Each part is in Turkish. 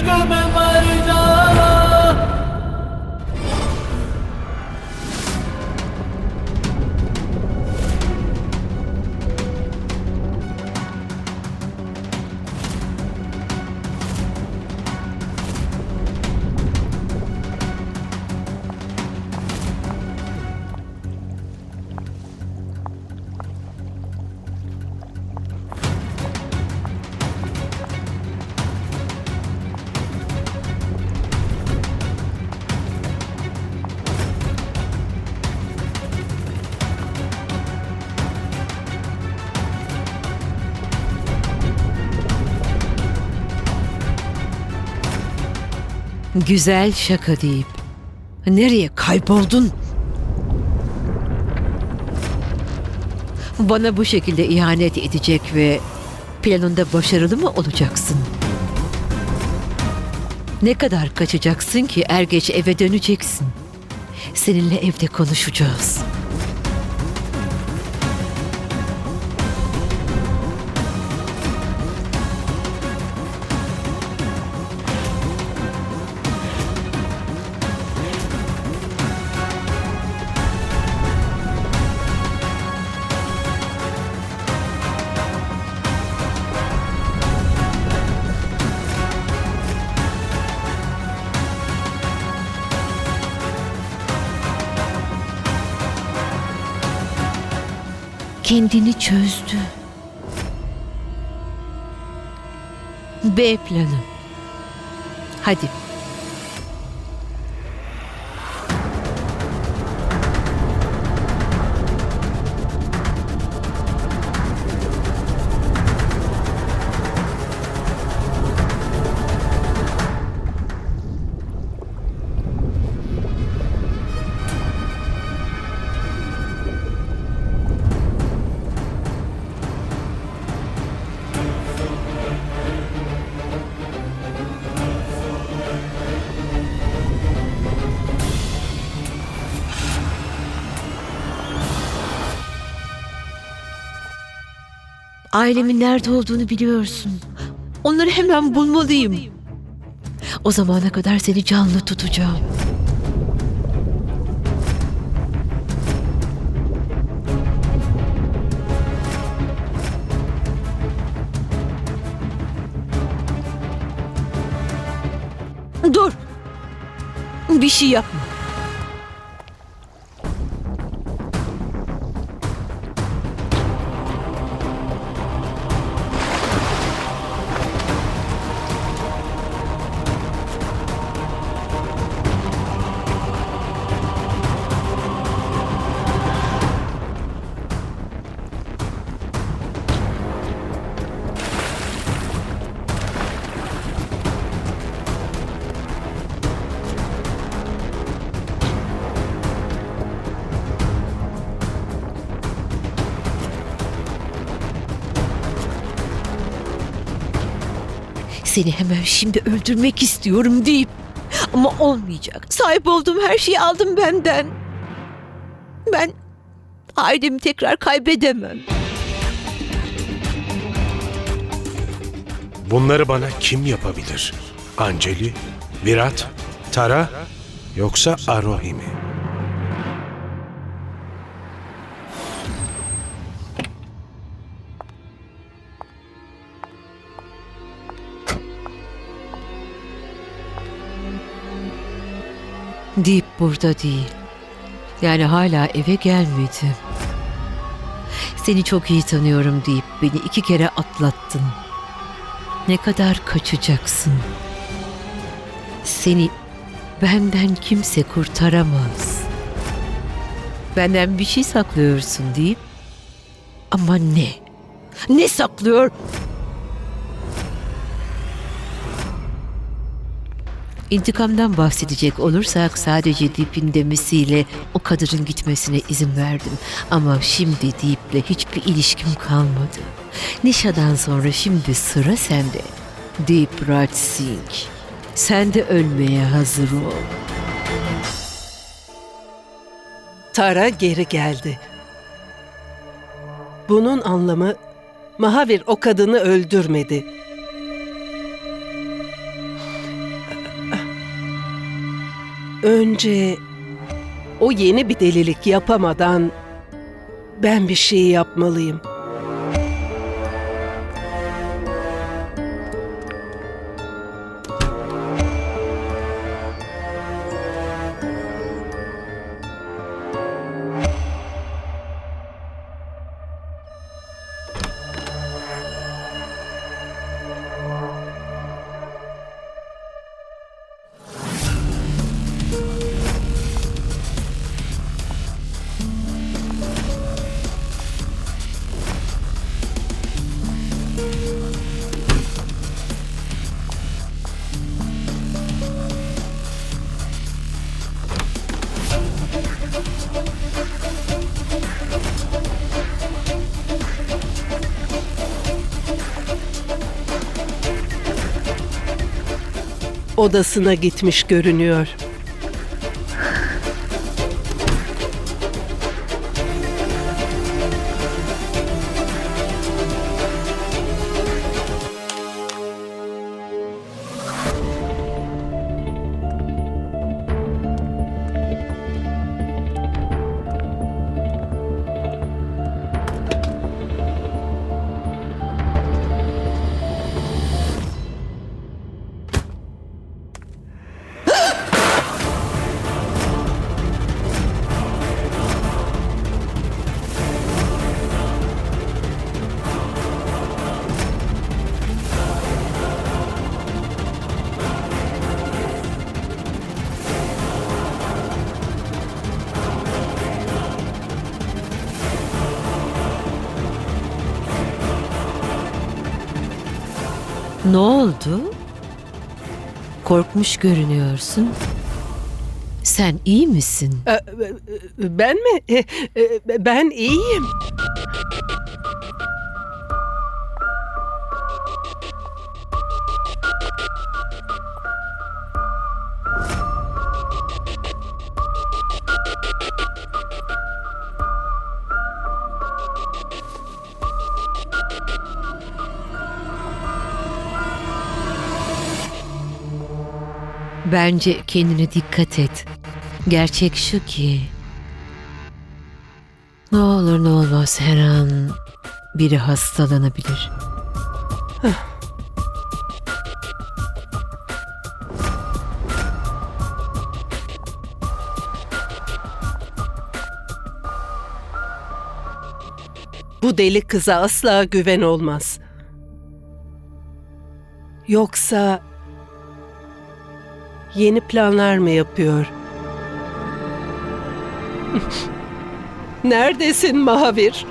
aşka ben Güzel şaka deyip nereye kayboldun? Bana bu şekilde ihanet edecek ve planında başarılı mı olacaksın? Ne kadar kaçacaksın ki er geç eve döneceksin. Seninle evde konuşacağız. Kendini çözdü. B planı. Hadi. Ailemin nerede olduğunu biliyorsun. Onları hemen bulmalıyım. O zamana kadar seni canlı tutacağım. Dur. Bir şey yapma. Seni hemen şimdi öldürmek istiyorum deyip ama olmayacak. Sahip olduğum her şeyi aldım benden. Ben ailemi tekrar kaybedemem. Bunları bana kim yapabilir? Anceli, Virat, Tara yoksa Arohi mi? Deyip burada değil. Yani hala eve gelmedi. Seni çok iyi tanıyorum deyip beni iki kere atlattın. Ne kadar kaçacaksın? Seni benden kimse kurtaramaz. Benden bir şey saklıyorsun deyip ama ne? Ne saklıyor? İntikamdan bahsedecek olursak sadece Deep'in demesiyle o kadının gitmesine izin verdim. Ama şimdi Deep'le hiçbir ilişkim kalmadı. Nişadan sonra şimdi sıra sende. Deep Raj Singh. Sen de ölmeye hazır ol. Tara geri geldi. Bunun anlamı Mahavir o kadını öldürmedi. Önce o yeni bir delilik yapamadan ben bir şey yapmalıyım. Odasına gitmiş görünüyor. Ne oldu? Korkmuş görünüyorsun. Sen iyi misin? Ee, e, Ben mi? E, e, Ben iyiyim. Bence kendine dikkat et. Gerçek şu ki... Ne olur ne olmaz her an biri hastalanabilir. Bu deli kıza asla güven olmaz. Yoksa yeni planlar mı yapıyor? Neredesin Mahavir?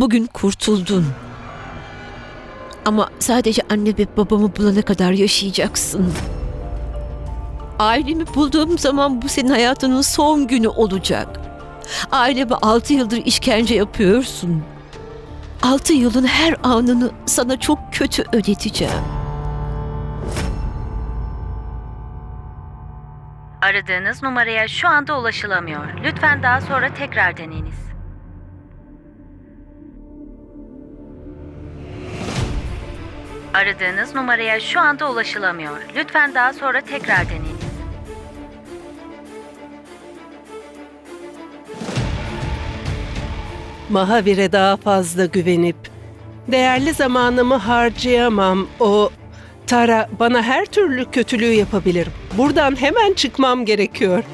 Bugün kurtuldun. Ama sadece anne ve babamı bulana kadar yaşayacaksın. Ailemi bulduğum zaman bu senin hayatının son günü olacak. Aileme altı yıldır işkence yapıyorsun. Altı yılın her anını sana çok kötü ödeteceğim. Aradığınız numaraya şu anda ulaşılamıyor. Lütfen daha sonra tekrar deneyiniz. Aradığınız numaraya şu anda ulaşılamıyor. Lütfen daha sonra tekrar deneyiniz. Mahavir'e daha fazla güvenip değerli zamanımı harcayamam. O Tara bana her türlü kötülüğü yapabilir. Buradan hemen çıkmam gerekiyor.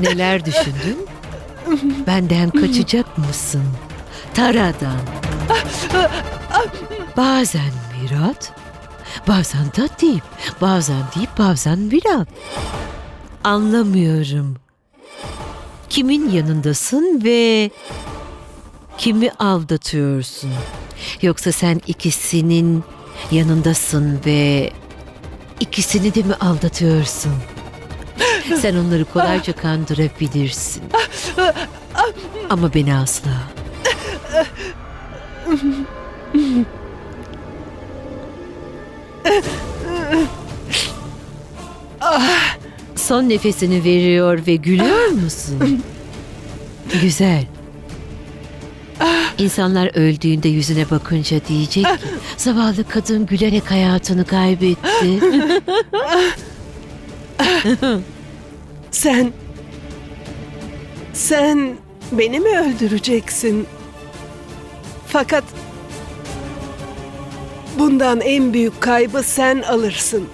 Neler düşündün? Benden kaçacak mısın? Tara'dan. Bazen Virat, bazen da Dip, bazen Dip, bazen Virat. Anlamıyorum. Kimin yanındasın ve kimi aldatıyorsun? Yoksa sen ikisinin yanındasın ve ikisini de mi aldatıyorsun? Sen onları kolayca kandırabilirsin. Ama beni asla. Son nefesini veriyor ve gülüyor musun? Güzel. İnsanlar öldüğünde yüzüne bakınca diyecek ki zavallı kadın gülerek hayatını kaybetti. Sen... Sen beni mi öldüreceksin? Fakat... Bundan en büyük kaybı sen alırsın.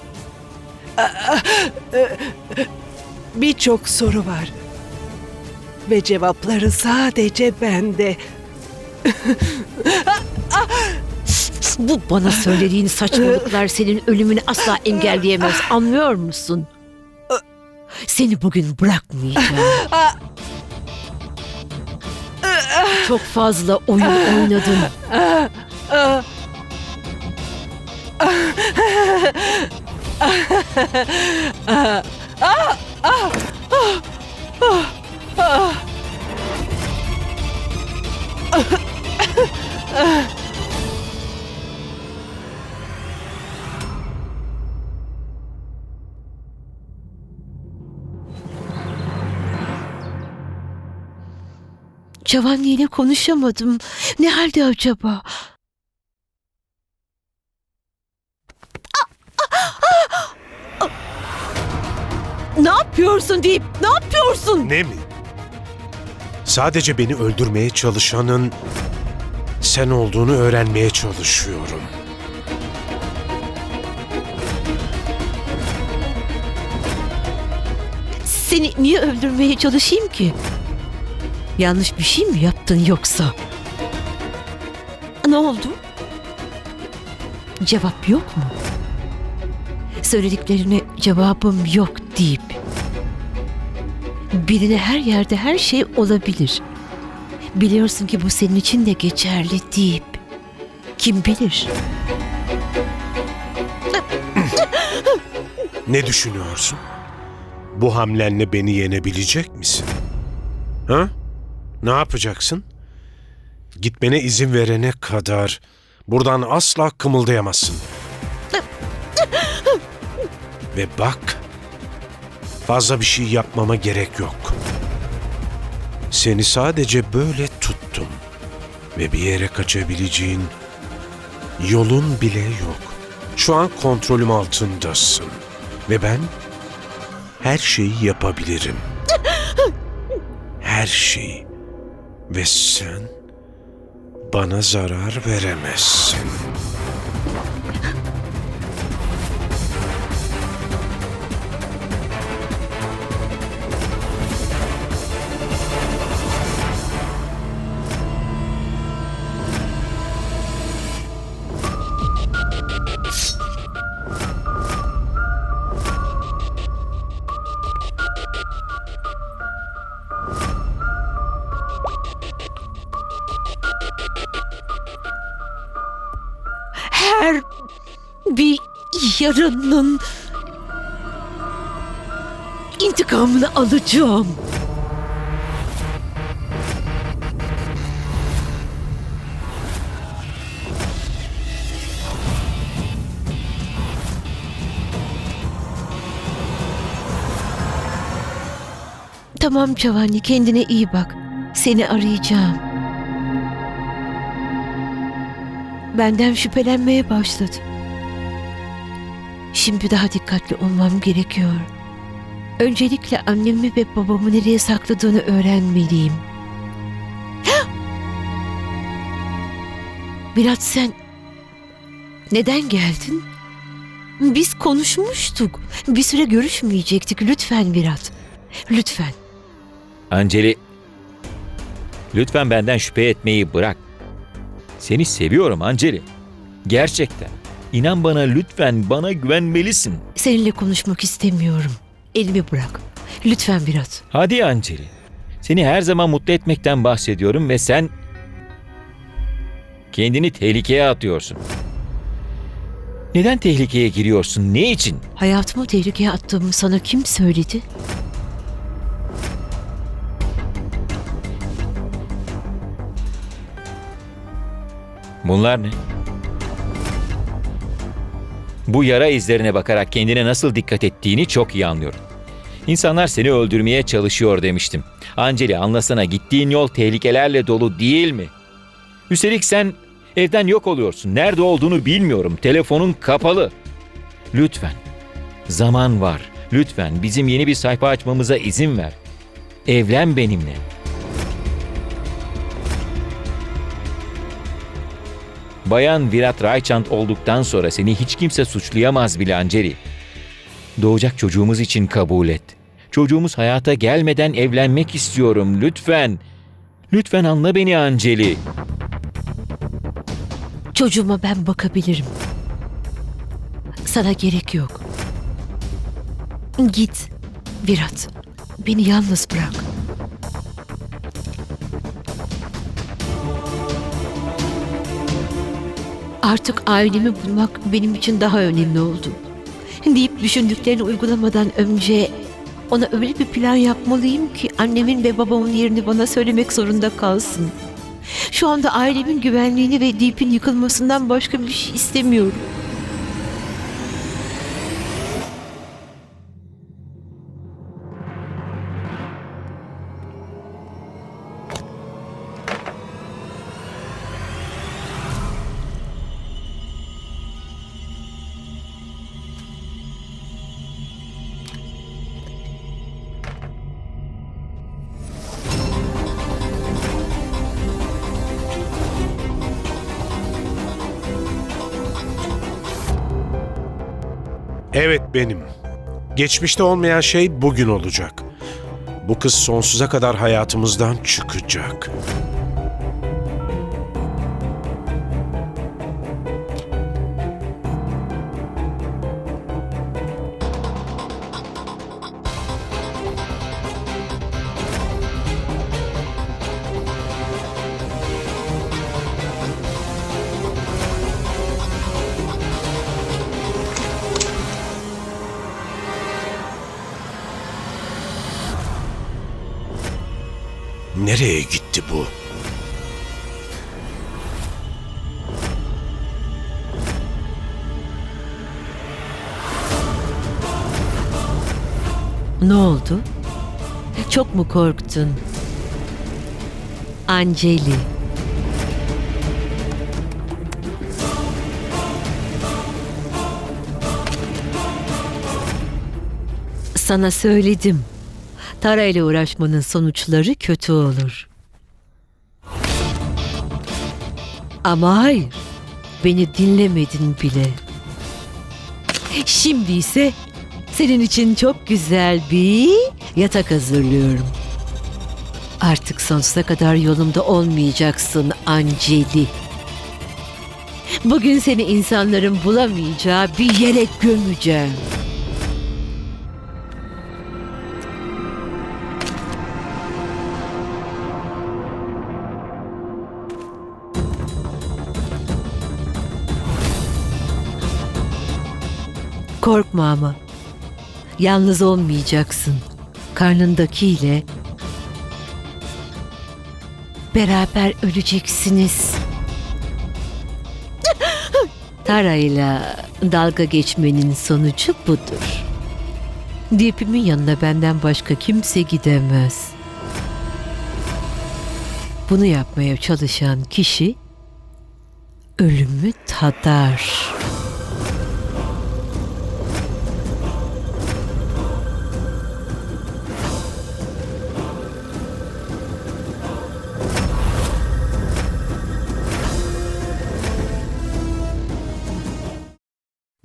Birçok soru var. Ve cevapları sadece bende. Bu bana söylediğin saçmalıklar senin ölümünü asla engelleyemez. Anlıyor musun? Seni bugün bırakmayacağım. Çok fazla oyun oynadın. Giovanni ile konuşamadım. Ne halde acaba? Ne yapıyorsun deyip ne yapıyorsun? Ne mi? Sadece beni öldürmeye çalışanın sen olduğunu öğrenmeye çalışıyorum. Seni niye öldürmeye çalışayım ki? Yanlış bir şey mi yaptın yoksa? Ne oldu? Cevap yok mu? Söylediklerine cevabım yok deyip birine her yerde her şey olabilir. Biliyorsun ki bu senin için de geçerli deyip kim bilir? Ne düşünüyorsun? Bu hamlenle beni yenebilecek misin? Ha? Ne yapacaksın? Gitmene izin verene kadar buradan asla kımıldayamazsın. Ve bak, fazla bir şey yapmama gerek yok. Seni sadece böyle tuttum ve bir yere kaçabileceğin yolun bile yok. Şu an kontrolüm altındasın ve ben her şeyi yapabilirim. Her şeyi. Ve sen bana zarar veremezsin. Yarının intikamını alacağım. Tamam Giovanni kendine iyi bak. Seni arayacağım. benden şüphelenmeye başladı. Şimdi daha dikkatli olmam gerekiyor. Öncelikle annemi ve babamı nereye sakladığını öğrenmeliyim. Virat sen neden geldin? Biz konuşmuştuk. Bir süre görüşmeyecektik. Lütfen Virat. Lütfen. Anceli, lütfen benden şüphe etmeyi bırak. Seni seviyorum Anceli. Gerçekten. İnan bana lütfen bana güvenmelisin. Seninle konuşmak istemiyorum. Elimi bırak. Lütfen Virat. Hadi Anceli. Seni her zaman mutlu etmekten bahsediyorum ve sen kendini tehlikeye atıyorsun. Neden tehlikeye giriyorsun? Ne için? Hayatımı tehlikeye attığımı sana kim söyledi? Bunlar ne? Bu yara izlerine bakarak kendine nasıl dikkat ettiğini çok iyi anlıyorum. İnsanlar seni öldürmeye çalışıyor demiştim. Anceli anlasana gittiğin yol tehlikelerle dolu değil mi? Üstelik sen evden yok oluyorsun. Nerede olduğunu bilmiyorum. Telefonun kapalı. Lütfen. Zaman var. Lütfen bizim yeni bir sayfa açmamıza izin ver. Evlen benimle. Bayan Virat Raychand olduktan sonra seni hiç kimse suçlayamaz bile. Doğacak çocuğumuz için kabul et. Çocuğumuz hayata gelmeden evlenmek istiyorum lütfen. Lütfen anla beni Anceli. Çocuğuma ben bakabilirim. Sana gerek yok. Git. Virat. Beni yalnız bırak. Artık ailemi bulmak benim için daha önemli oldu. Deyip düşündüklerini uygulamadan önce ona öyle bir plan yapmalıyım ki annemin ve babamın yerini bana söylemek zorunda kalsın. Şu anda ailemin güvenliğini ve Deep'in yıkılmasından başka bir şey istemiyorum. Benim. Geçmişte olmayan şey bugün olacak. Bu kız sonsuza kadar hayatımızdan çıkacak. Ne oldu? Çok mu korktun? Anceli. Sana söyledim. Tara ile uğraşmanın sonuçları kötü olur. Ama hayır. Beni dinlemedin bile. Şimdi ise senin için çok güzel bir yatak hazırlıyorum. Artık sonsuza kadar yolumda olmayacaksın Anceli. Bugün seni insanların bulamayacağı bir yere gömeceğim. Korkma ama. Yalnız olmayacaksın. Karnındakiyle beraber öleceksiniz. Tara'yla dalga geçmenin sonucu budur. Deep'imin yanına benden başka kimse gidemez. Bunu yapmaya çalışan kişi ölümü tadar.